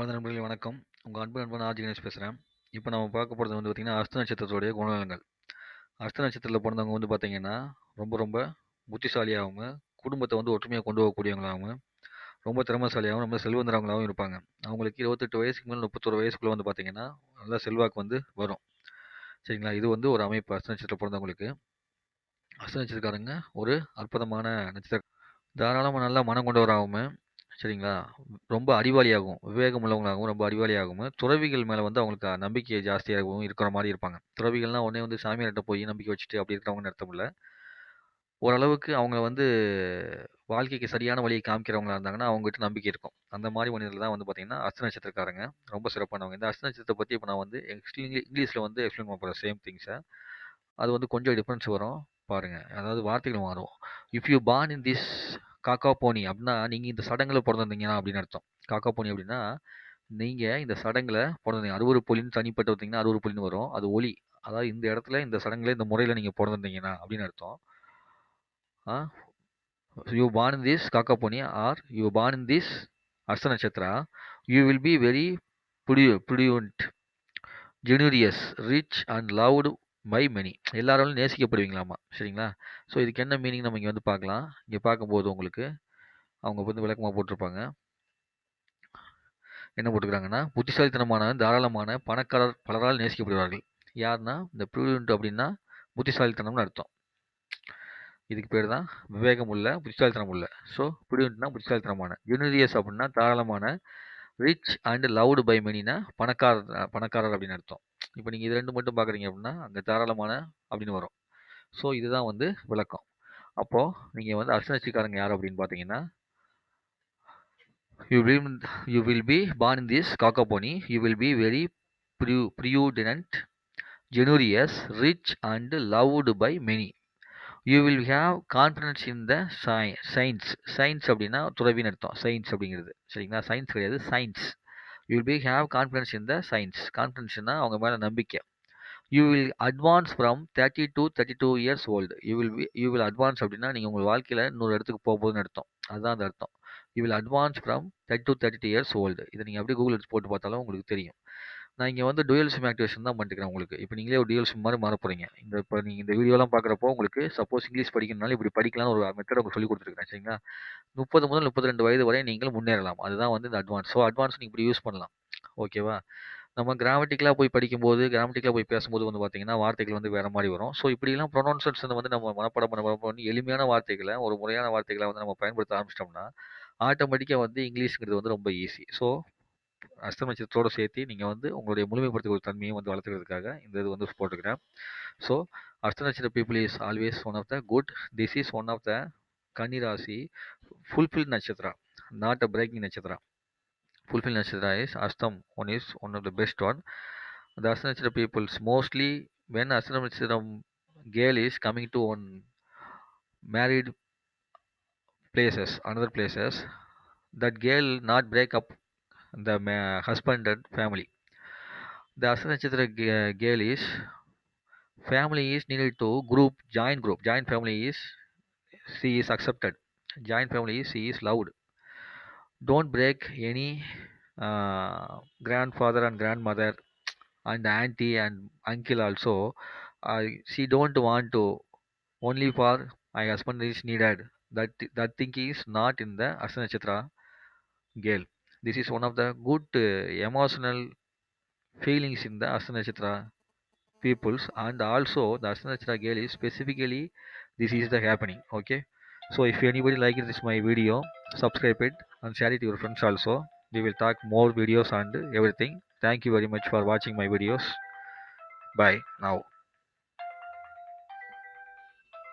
வணக்கம் நண்பர்களே வணக்கம். உங்கள் அன்பு நண்பன் ஆர்ஜி கணேஷ் பேசுகிறேன் இப்போ நம்ம பார்க்க போகிறது வந்து பார்த்திங்கன்னா அஸ்த நட்சத்திரத்துடைய குணநலங்கள் அஸ்த நட்சத்திரத்தில் பிறந்தவங்க வந்து பார்த்திங்கன்னா ரொம்ப ரொம்ப புத்திசாலியாகவும் குடும்பத்தை வந்து ஒற்றுமையாக கொண்டு போகக்கூடியவங்களாகவும் ரொம்ப திறமசாலியாகவும் ரொம்ப செல்வந்தரவங்களாகவும் இருப்பாங்க. அவங்களுக்கு இருபத்தெட்டு வயசுக்கு மேலே முப்பத்தொரு வயசுக்குள்ளே வந்து பார்த்திங்கன்னா நல்லா செல்வாக்கு வந்து வரும். சரிங்களா? இது வந்து ஒரு அமைப்பு அஸ்த நட்சத்திரத்தில் பிறந்தவங்களுக்கு. அஸ்த நட்சத்திரக்காரங்க ஒரு அற்புதமான நட்சத்திரம் தாராளமாக நல்லா மனம் கொண்டவராகவும் சரிங்களா? ரொம்ப அறிவாளியாகவும் விவேகம் உள்ளவங்களாகவும் ரொம்ப அறிவாளியாகவும் துறவிகள் மேலே வந்து அவங்களுக்கு நம்பிக்கை ஜாஸ்தியாகவும் இருக்கிற மாதிரி இருப்பாங்க. துறவிகள்னால் உடனே வந்து சாமியார்கிட்ட போய் நம்பிக்கை வச்சுட்டு அப்படி இருக்கிறவங்கன்னு அர்த்தம் இல்லை. ஓரளவுக்கு அவங்க வந்து வாழ்க்கைக்கு சரியான வழியை காமிக்கிறவங்களா இருந்தாங்கன்னா அவங்ககிட்ட நம்பிக்கை இருக்கும். அந்த மாதிரி மனிதர்கள் தான் வந்து பார்த்தீங்கன்னா அஸ்த நட்சத்திரக்காரங்க. ரொம்ப சிறப்பானவங்க. இந்த அஸ்த நட்சத்திரத்தை பற்றி இப்போ நான் வந்து இங்கிலீஷில் வந்து எக்ஸ்பிளைன் பண்ண போகிறேன் சேம் திங்ஸை அது வந்து கொஞ்சம் டிஃப்ரென்ஸ் வரும். பாருங்கள் அதாவது வார்த்தைகள் மாறும். If you born in this காக்கா போனி அப்படின்னா நீங்கள் இந்த சடங்கில் பிறந்திருந்தீங்கன்னா அப்படின்னு அர்த்தம். காக்கா போனி அப்படின்னா நீங்கள் இந்த சடங்கில் பிறந்தீங்க அறுவறு பொலின்னு தனிப்பட்டு வந்தீங்கன்னா அறுவறு பொலின்னு வரும். அது ஒளி அதாவது இந்த இடத்துல இந்த சடங்குல இந்த முறையில் நீங்கள் பிறந்திருந்தீங்கன்னா அப்படின்னு அர்த்தம். யூ பார்ன் இன் திஸ் காக்கா Fani are you born in this Hasta nakshatra? You will be very புடியூ prudent generous rich and loved by many எல்லாராலும் நேசிக்கப்படுவீங்களாமா? சரிங்களா? ஸோ இதுக்கு என்ன மீனிங் நம்ம இங்கே வந்து பார்க்கலாம். இங்கே பார்க்கும்போது உங்களுக்கு அவங்க வந்து விளக்கமாக போட்டிருப்பாங்க. என்ன போட்டுக்கிறாங்கன்னா புத்திசாலித்தனமான தாராளமான பணக்காரர் பலரால் நேசிக்கப்படுவார்கள். யாருன்னா இந்த ப்ரூடென்ட் அப்படின்னா புத்திசாலித்தனம்னு அர்த்தம். இதுக்கு பேர் தான் விவேகம் உள்ள புத்திசாலித்தனம் உள்ள ஸோ ப்ரூடென்ட்னா புத்திசாலித்தனமான. யூனிரியஸ் அப்படின்னா தாராளமான ரிச் அண்ட் லவ்டு பை மெனினா பணக்காரர் பணக்காரர் அப்படின்னு அர்த்தம். இப்போ நீங்கள் இது ரெண்டு மட்டும் பார்க்குறீங்க அப்படின்னா அங்கே தாராளமான அப்படின்னு வரும். ஸோ இதுதான் வந்து விளக்கம். அப்போது நீங்கள் வந்து அர்ச்சனச்சிக்காரங்க யார் அப்படின்னு பார்த்தீங்கன்னா you will you will be born in this காக்காபோனி you will be very ப்ரியூ prudent generous rich and loved by many you will have confidence in the psi science science அப்படின்னா துறவின்னு அர்த்தம். சயின்ஸ் அப்படிங்கிறது சரிங்களா? சயின்ஸ் கிடையாது. Science you will be have confidence in the science கான்ஃபிடன்ஸ்னா அவங்க மேலே நம்பிக்கை. You will advance from thirty two thirty two years old you will you will advance அப்படின்னா நீங்கள் உங்கள் வாழ்க்கையில் இன்னொரு இடத்துக்கு போகும்போதுன்னு அர்த்தம். அதுதான் அந்த அர்த்தம். You will advance from thirty two thirty two years old இதை நீங்கள் அப்படியே கூகுள் போட்டு பார்த்தாலும் உங்களுக்கு தெரியும். நான் இங்கே வந்து டூயல் சிம் ஆக்டிவேஷன் தான் பண்ணிட்டுருக்கேன் உங்களுக்கு. இப்போ நீங்களே ஒரு டுவெல் சிம் மாதிரி மாற போகிறீங்க இந்த இப்போ நீங்கள் இந்த வீடியோலாம் பார்க்குறப்போ உங்களுக்கு சப்போஸ் இங்கிலீஷ் படிக்கணும்னாலும் இப்படி படிக்கலாம்னு ஒரு மெத்தட் உங்களுக்கு சொல்லி கொடுத்துருக்கேன் சரிங்களா? முப்பது முதல் முப்பத்தி ரெண்டு வயது வரை நீங்கள் முன்னேறலாம். அதுதான் வந்து இந்த அட்வான்ஸ் ஸோ அட்வான்ஸ் நீங்கள் இப்படி யூஸ் பண்ணலாம். ஓகேவா நம்ம கிராமட்டிக்கலாக போய் படிக்கும்போது கிராமட்டிக்கலாக போய் பேசும்போது வந்து பார்த்தீங்கன்னா வார்த்தைகள் வந்து வேறு மாதிரி வரும். ஸோ இப்படிலாம் ப்ரொனவுன்சன்ஸ் வந்து நம்ம மனப்படம் பண்ண பண்ணி எளிமையான வார்த்தைகளை ஒரு முறையான வார்த்தைகளை வந்து நம்ம பயன்படுத்த ஆரம்பிச்சிட்டோம்னா ஆட்டோமேட்டிக்காக வந்து இங்கிலீஷ்ங்கிறது வந்து ரொம்ப ஈஸி ஸோ அஸ்த நட்சத்திரத்தோடு சேர்த்து நீங்கள் வந்து உங்களுடைய முழுமைப்படுத்தக்கூடிய தன்மையை வந்து வளர்த்துக்கிறதுக்காக இந்த இது வந்து போட்டுக்கிறேன் ஸோ அஸ்த nakshatra people is always one of the good this is one of the கன்னிராசி fulfill nakshatra not a breaking nakshatra fulfill nakshatra is astam one is one of the best one the astam nakshatra peoples mostly when astam nakshatra girl is coming to one married places another places that girl not break up the husband and family. The astam nakshatra g- girl is family is needed to group joint group. Joint family is she is accepted. Joint family is she is loved. Don't break any uh, grandfather and grandmother and auntie and uncle also. Uh, she don't want to only for my husband is needed. That that thing is not in the Asana Chitra girl this is one of the good uh, emotional feelings in the Asana Chitra peoples. And also the Asana Chitra girl is specifically this is the happening okay? So if anybody like this my video subscribe it and share it to your friends also. We will talk more videos and everything. Thank you very much for watching my videos. Bye. Now